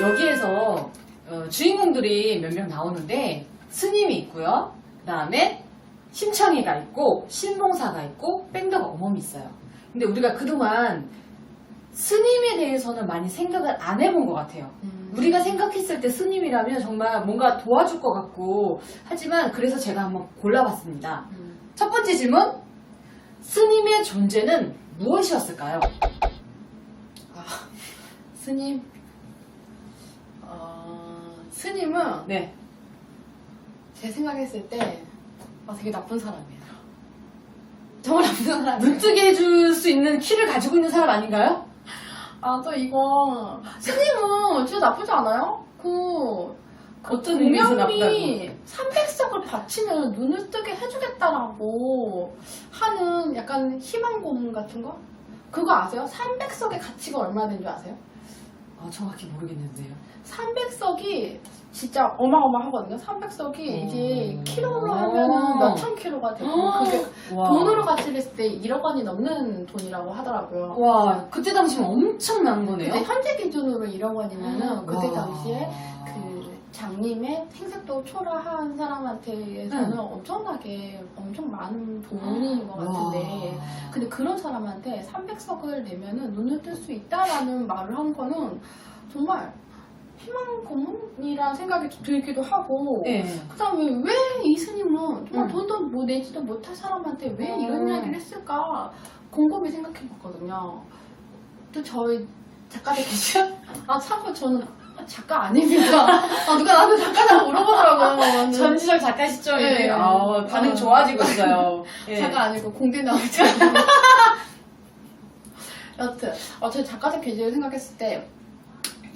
여기에서 어, 주인공들이 몇 명 나오는데 스님이 있고요. 그 다음에 심청이가 있고 신봉사가 있고 밴더가 어멈이 있어요. 근데 우리가 그동안 스님에 대해서는 많이 생각을 안 해본 것 같아요. 음. 우리가 생각했을 때 스님이라면 정말 뭔가 도와줄 것 같고 하지만 그래서 제가 한번 골라봤습니다. 음. 첫 번째 질문 스님의 존재는 무엇이었을까요? 아, 스님. 어, 스님은 네. 제 생각했을 때 아, 되게 나쁜 사람이에요. 정말 나쁜 사람이에요. 눈 뜨게 해줄 수 있는 키를 가지고 있는 사람 아닌가요? 아, 또 이거 스님은 진짜 나쁘지 않아요? 그 어떤 의미에서 공명이 300석을 바치면 눈을 뜨게 해주겠다라고 하는 약간 희망 고문 같은 거? 그거 아세요? 300석의 가치가 얼마 되는 줄 아세요? 아, 정확히 모르겠는데요. 300석이 진짜 어마어마하거든요. 300석이 이게 음. 하면은 몇천 키로가 되고 그게 와. 돈으로 가치를 했을 때 1억 원이 넘는 돈이라고 하더라고요. 와, 그때 당시면 엄청난 거네요. 근데 현재 기준으로 1억 원이면은 그때 와. 당시에 그 장님의 생색도 초라한 사람한테서는 응. 엄청나게 엄청 많은 돈인 것 같은데 와. 근데 그런 사람한테 300석을 내면은 눈을 뜰 수 있다라는 말을 한 거는 정말 희망 고문이라는 생각이 들기도 하고 네. 그 다음에 왜 이 스님은 정말 응. 돈도 뭐 내지도 못할 사람한테 왜 음. 이런 이야기를 했을까 곰곰이 생각해 봤거든요. 또 저희 작가들 계시죠? 아 참고 저는 작가 아닙니까? 아 누가 나한테 작가냐고 물어보더라고요. 전지적 작가 시점이네. 네. 아, 반응 아. 좋아지고 있어요. 예. 작가 아니고 공대 나오잖아요. 여튼 어, 저희 작가들 계절을 생각했을 때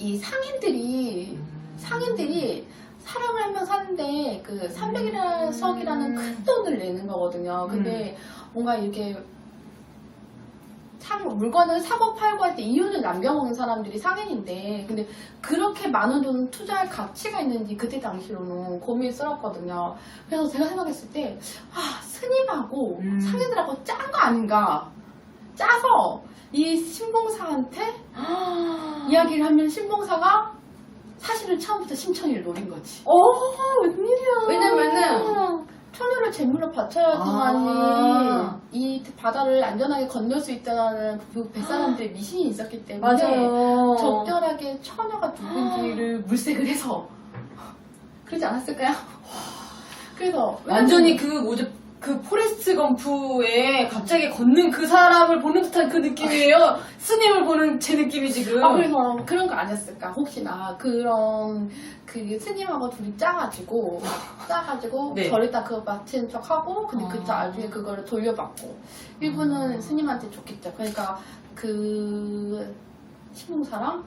이 상인들이 음. 상인들이 사람을 한 명 사는데 그 300이라는 석이라는 큰 돈을 내는 거거든요. 근데 뭔가 이렇게 상, 물건을 사고 팔고 할 때 이윤을 남겨먹는 사람들이 상인인데 근데 그렇게 많은 돈을 투자할 가치가 있는지 그때 당시로는 고민스럽거든요. 그래서 제가 생각했을 때 아, 스님하고 음. 상인들하고 짠 거 아닌가 짜서 이 신봉사한테 이야기를 하면 신봉사가 사실은 처음부터 심청이를 노린 거지. 오, 웬일이야. 왜냐면은 천유를 제물로 바쳐야지만이 아. 이 바다를 안전하게 건널 수 있다는 그 뱃사람들의 미신이 있었기 때문에 맞아요. 적절하게 처녀가 누군지를 물색을 해서 그러지 않았을까요? 그래서 완전히 그 뭐죠? 그 포레스트 검프에 갑자기 걷는 그 사람을 보는 듯한 그 느낌이에요. 스님을 보는 제 느낌이 지금. 아, 그래서 그런 거 아니었을까? 혹시나 그런 그 스님하고 둘이 짜가지고 짜가지고 네. 저를 다 그거 맞힌 척하고 근데 그 아. 나중에 그거를 돌려받고 일부는 음. 스님한테 줬겠죠. 그러니까 그 신봉사랑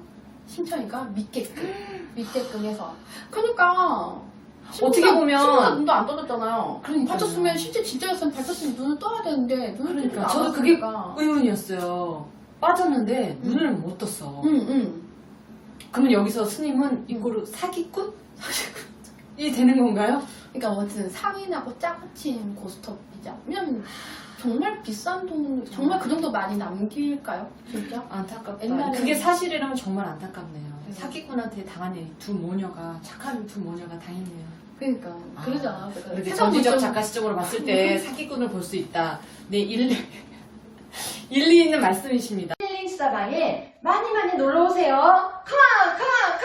신청이가 믿게끔 믿게끔 해서 그러니까 어떻게 보면- 신봉사 눈도 안 떠졌잖아요. 그러니까요. 받쳤으면 실제 진짜였으면 받쳤으면 눈을 떠야 되는데 눈을 뜨지 그러니까 저도 그게 않았으니까. 의문이었어요. 빠졌는데 음. 눈을 못 떴어. 응, 응. 그러면 여기서 스님은 이거로 사기꾼? 이 되는 건가요? 그러니까 어쨌든 상인하고 짜고친 고스톱이자면 정말 비싼 돈 정말 그 정도 많이 남길까요? 진짜? 안타깝다. 옛날에- 그게 사실이라면 정말 안타깝네요. 네. 사기꾼한테 당한 이두 모녀가 착한 두 모녀가 당했네요. 그러니까 그러지 않아요? 이렇게 전지적 작가 시점으로 봤을 때 사기꾼을 볼 수 있다. 네, 일리, 일리 있는 말씀이십니다. 힐링 스타방에 많이 많이 놀러 오세요. 컴온, 컴온, 컴온!